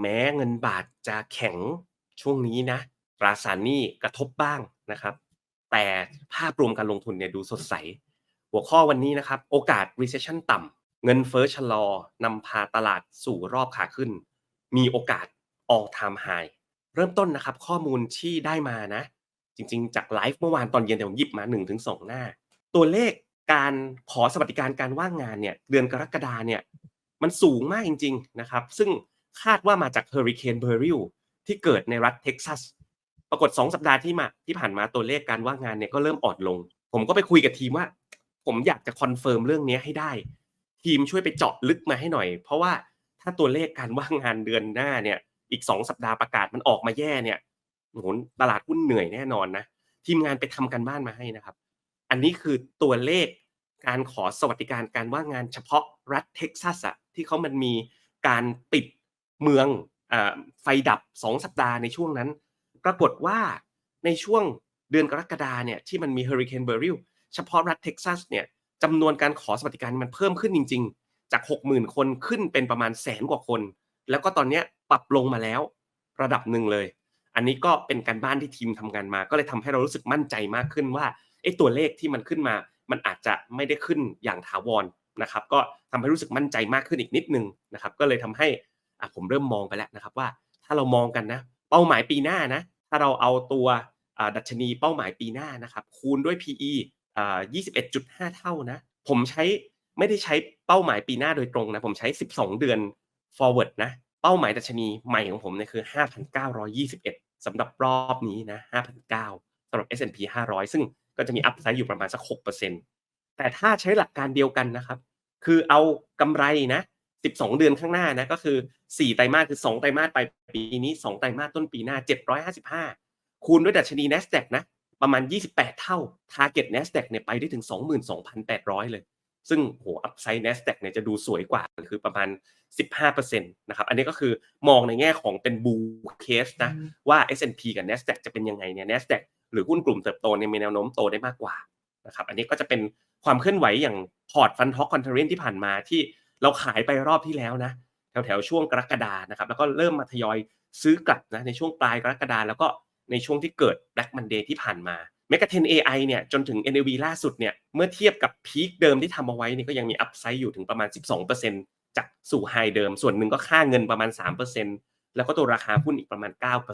แม้เงินบาทจะแข็งช่วงนี้นะตราสารหนี้กระทบบ้างนะครับ แต่ภาพรวมการลงทุนเนี่ยดูสดใส หัวข้อวันนี้นะครับ โอกาส recession ต่ำเงินเฟ้อชะลอนำพาตลาดสู่รอบขาขึ้น มีโอกาส all time high เริ่มต้นนะครับข้อมูลที่ได้มานะ จริงๆ จากไลฟ์เมื่อวานตอนเย็นแต่ผมหยิบมา 1-2 หน้า ตัวเลขการขอสวัสดิการการว่างงานเนี่ยเดือนกรกฎาเนี่ยมันสูงมากจริง ๆนะครับ ซึ่ง คาดว่ามาจากเฮอริเคนเบอริลที่เกิดในรัฐเท็กซัส ปรากฏ 2 สัปดาห์ที่มาที่ผ่านมาตัวเลขการว่างงานเนี่ยก็เริ่มอ่อนลง ผมก็ไปคุยกับทีมว่า ผมอยากจะคอนเฟิร์มเรื่องนี้ให้ได้ ทีมช่วยไปเจาะลึกมาให้หน่อย เพราะว่าถ้าตัวเลขการว่างงานเดือนหน้าเนี่ยอีก 2 สัปดาห์ประกาศมันออกมาแย่เนี่ยโหตลาดหุ้นเหนื่อยแน่นอนนะทีมงานไปทำกันบ้านมาให้นะครับ อันนี้คือตัวเลขการขอสวัสดิการการว่างงานเฉพาะรัฐเท็กซัสอะที่เขามันมีการปิด เมืองอไฟดับ 2 สัปดาห์ในช่วงนั้น ปรากฏว่าในช่วงเดือนกรกฎาเนี่ยที่มันมีเฮอริเคนเบอริลเฉพาะรัฐเท็กซัสเนี่ยจำนวนการขอสวัสดิการมันเพิ่มขึ้นจริง ๆ จาก 60,000 คนขึ้นเป็นประมาณแสนกว่าคน แล้วก็ตอนนี้ปรับลงมาแล้วระดับหนึ่งเลย อันนี้ก็เป็นการบ้านที่ทีมทำงานมา ก็เลยทำให้เรารู้สึกมั่นใจมากขึ้นว่าไอ้ตัวเลขที่มันขึ้นมา มันอาจจะไม่ได้ขึ้นอย่างถาวรนะครับ ก็ทำให้รู้สึกมั่นใจมากขึ้นอีกนิดนึงนะครับ ก็เลยทำให้ อะผมเริ่มมองไปแล้วนะครับว่าถ้าเรามองกันนะเป้าหมายปีหน้านะถ้าเราเอาตัวดัชนีเป้าหมายปีหน้านะครับคูณด้วย PE อ่า21.5 เท่านะผมใช้ไม่ได้ใช้เป้าหมายปีหน้าโดยตรงนะผมใช้ 12 เดือน forward นะเป้าหมายดัชนีใหม่ของผมเนี่ยคือ 5,921สำหรับรอบนี้นะ5,900สำหรับ S&P 500 ซึ่งก็จะมีอัพไซด์อยู่ประมาณสัก 6%แต่ถ้าใช้หลักการเดียวกันนะครับ คือเอากำไรนะ 12 เดือนข้างหน้านะก็คือ 4 ไตรมาสคือ 2 ไตรมาสไปปีนี้ 2 ไตรมาสต้นปีหน้า 755 คูณด้วยดัชนี NASDAQ นะประมาณ 28 เท่า Target NASDAQ เนี่ยไปได้ถึง 22,800 เลย ซึ่งโหอัพไซด์ NASDAQ เนี่ยจะดูสวยกว่าคือประมาณ 15%นะครับอันนี้ก็คือมองในแง่ของเป็นบูเคสนะว่า S&P กับ NASDAQ จะเป็นยังไงเนี่ย NASDAQ หรือหุ้นกลุ่มเติบโตเนี่ยมีแนวโน้มโตได้มากกว่านะครับอันนี้ก็จะเป็นความเคลื่อนไหวอย่างพอร์ตฟันท็อกคอนเทเรนที่ผ่านมาที่ เราขายไปรอบที่แล้วนะแถวๆช่วงกรกฎานะครับแล้วก็เริ่มมาทยอยซื้อกลับนะในช่วงปลายกรกฎาแล้วก็ในช่วงที่เกิด Black Monday ที่ผ่านมา m e g a 10 AI เนี่ยจนถึง NAV ล่าสุดเนี่ยเมื่อเทียบกับพีคเดิมที่ทำเอาไว้เนี่ยก็ยังมีอัพไซด์อยู่ถึงประมาณ 12%จากสู่ไฮเดิม ส่วนหนึ่งก็ค่าเงินประมาณ 3%แล้วก็ตัวราคาหุ้นอีกประมาณ 9%เ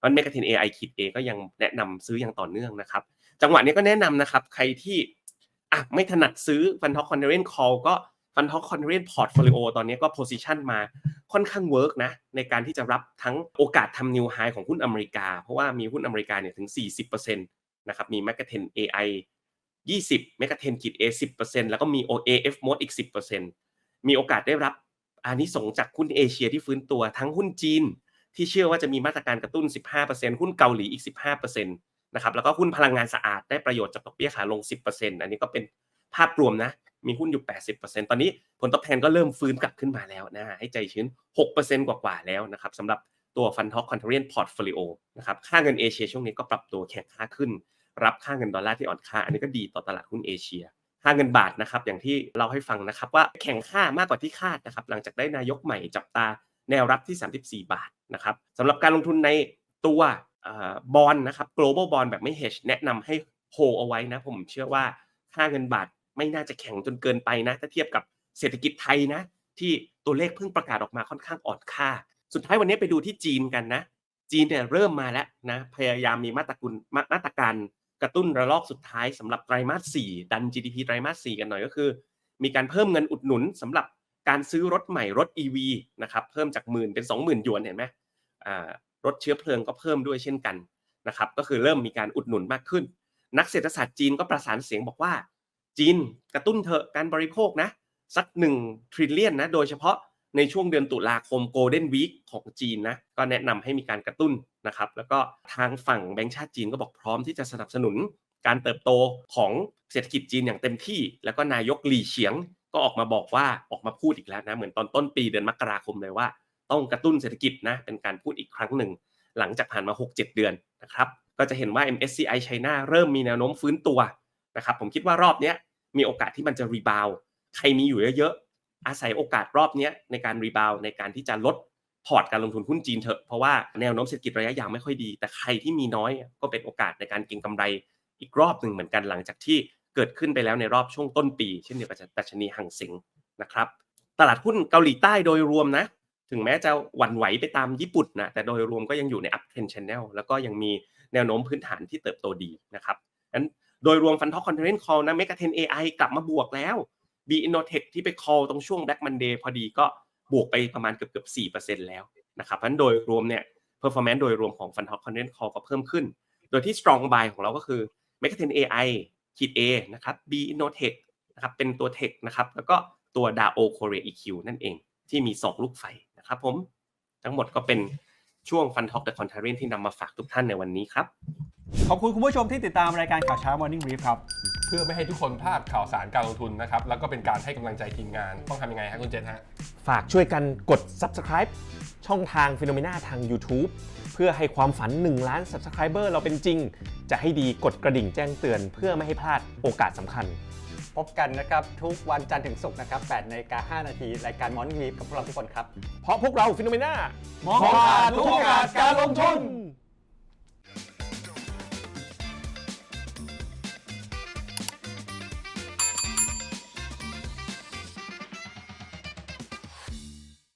พราะ m e g a 10 AI คิดเอก็ยังแนะนำซื้ออย่างต่อเนื่องนะครับ จังหวะนี้ก็แนะนำนะครับ ใครที่อะไม่ถนัดซื้อฟันท็อกคอนเทเรนคอลก็ ฟันท็อกคอนเทเรนพอร์ตโฟลิโอตอนนี้ก็โพซิชันมาค่อนข้างเวิร์กนะในการที่จะรับทั้งโอกาสทำนิวไฮของหุ้นอเมริกา เพราะว่ามีหุ้นอเมริกาเนี่ยถึง 40%นะครับมี m a g a t e n AI 20 m a g a t e n ขีด A 10%แล้วก็มี OAF Mode อีก 10%มีโอกาสได้รับอันนี้ส่งจากหุ้นเอเชียที่ฟื้นตัวทั้งหุ้นจีน ที่เชื่อว่าจะมีมาตรการกระตุ้น 15%หุ้นเกาหลีอีก 15%นะครับแล้วก็หุ้นพลังงานสะอาดได้ประโยชน์จากดอกเบี้ยขาลง 10%อันนี้ก็เป็นภาพรวมนะ มีหุ้นอยู่ 80%ตอนนี้ผลตอบแทนก็เริ่มฟื้นกลับขึ้นมาแล้วนะให้ใจชื้น 6%กว่าๆแล้วนะครับสำหรับตัวฟันท็อกคอนเทเรียนพอร์ตโฟลิโอนะครับค่าเงินเอเชียช่วงนี้ก็ปรับตัวแข็งค่าขึ้น รับค่าเงินดอลลาร์ที่อ่อนค่า อันนี้ก็ดีต่อตลาดหุ้นเอเชียค่าเงินบาทนะครับอย่างที่เราให้ฟังนะครับว่าแข็งค่ามากกว่าที่คาดนะครับหลังจากได้นายกใหม่จับตาแนวรับที่ 34 บาทนะครับสำหรับการลงทุนในตัวบอลนะครับ global bond แบบไม่ hedge แนะนำให้โฮเอาไว้นะผมเชื่อว่าค่าเงินบาท ไม่น่าจะแข็งจนเกินไปนะ ถ้าเทียบกับเศรษฐกิจไทยนะ ที่ตัวเลขเพิ่งประกาศออกมาค่อนข้างอ่อนค่า สุดท้ายวันนี้ไปดูที่จีนกันนะ จีนเนี่ยเริ่มมาแล้วนะ พยายามมีมาตรการมาตรการกระตุ้นระลอกสุดท้ายสำหรับไตรมาส 4 ดัน GDP ไตรมาส 4 กันหน่อยก็คือ มีการเพิ่มเงินอุดหนุนสำหรับการซื้อรถใหม่รถ EV นะครับเพิ่มจากหมื่นเป็น 20,000หยวนเห็นไหมรถเชื้อเพลิงก็เพิ่มด้วยเช่นกันนะครับก็คือเริ่มมีการอุดหนุนมากขึ้น นักเศรษฐศาสตร์จีนก็ประสานเสียงบอกว่า จีนกระตุ้นเถอะการบริโภคนะ สักหนึ่งทริลเลียนนะโดยเฉพาะในช่วงเดือนตุลาคมโกลเด้นวีคของจีนนะก็แนะนำให้มีการกระตุ้นนะครับ แล้วก็ทางฝั่งแบงก์ชาติจีนก็บอกพร้อมที่จะสนับสนุน การเติบโตของเศรษฐกิจจีนอย่างเต็มที่ แล้วก็นายกหลี่เฉียงก็ออกมาบอกว่าออกมาพูดอีกแล้วนะเหมือนตอนต้นปีเดือนมกราคมเลยว่า ต้องกระตุ้นเศรษฐกิจนะเป็นการพูดอีกครั้งหนึ่ง หลังจากผ่านมา 6-7 เดือนนะครับก็จะเห็นว่า MSCI China เริ่มมีแนวโน้มฟื้นตัว นะครับผมคิดว่ารอบนี้มีโอกาสที่มันจะรีบาวใครมีอยู่เยอะๆอาศัยโอกาสรอบนี้ในการรีบาวในการที่จะลดพอร์ตการลงทุนหุ้นจีนเถอะเพราะว่าแนวโน้มเศรษฐกิจระยะยาวไม่ค่อยดี แต่ใครที่มีน้อยก็เป็นโอกาสในการเก็งกำไรอีกรอบหนึ่งเหมือนกันหลังจากที่เกิดขึ้นไปแล้วในรอบช่วงต้นปี เช่นเดียวกับดัชนีหังเซ็งนะครับตลาดหุ้นเกาหลีใต้โดยรวมนะถึงแม้จะหวั่นไหวไปตามญี่ปุ่นนะแต่โดยรวมก็ยังอยู่ใน uptrend channel แล้วก็ยังมีแนวโน้มพื้นฐานที่เติบโตดีนะครับนั้น โดยรวมฟันท็อกคอนเทนต์คอลนะเมกะเทน AI กลับมาบวกแล้ว B Innotech ที่ไป call ตรงช่วง Black Monday พอดีก็บวกไปประมาณเกือบเกือบ4%แล้วนะครับเพราะฉะนั้นโดยรวมเนี่ย performance โดยรวมของ Fund Top Content Call ก็เพิ่มขึ้น โดยที่ strong buy ของเราก็คือ m e g a t e n AI ขีด A นะครับ B Innotech นะครับเป็นตัว Tech นะครับแล้วก็ตัว DAO Korea EQ นั่นเองที่มี 2 ลูกไฟนะครับผมทั้งหมดก็เป็น ช่วง Fund Talk The Contrarian ที่นำมาฝากทุกท่านในวันนี้ครับ ขอบคุณคุณผู้ชมที่ติดตามรายการข่าวเช้า Morning Brief ครับ เพื่อไม่ให้ทุกคนพลาดข่าวสารการลงทุนนะครับ แล้วก็เป็นการให้กำลังใจทีมงาน ต้องทำยังไงฮะคุณเจนฮะ ฝากช่วยกันกด subscribe ช่องทาง p h e n o m e n a ทาง YouTube เพื่อให้ความฝัน 1 ล้าน subscriber เราเป็นจริง จะให้ดีกดกระดิ่งแจ้งเตือน เพื่อไม่ให้พลาดโอกาสสำคัญ พบกันนะครับ ทุกวันจันทร์ถึงศุกร์นะครับ8นาฬิกา5นาทีรายการ Morning Brief กับพวกเราทุกคนครับ เพราะพวกเรา p h e n o m e n a มองผ่านทุกโอกาสการลงทุน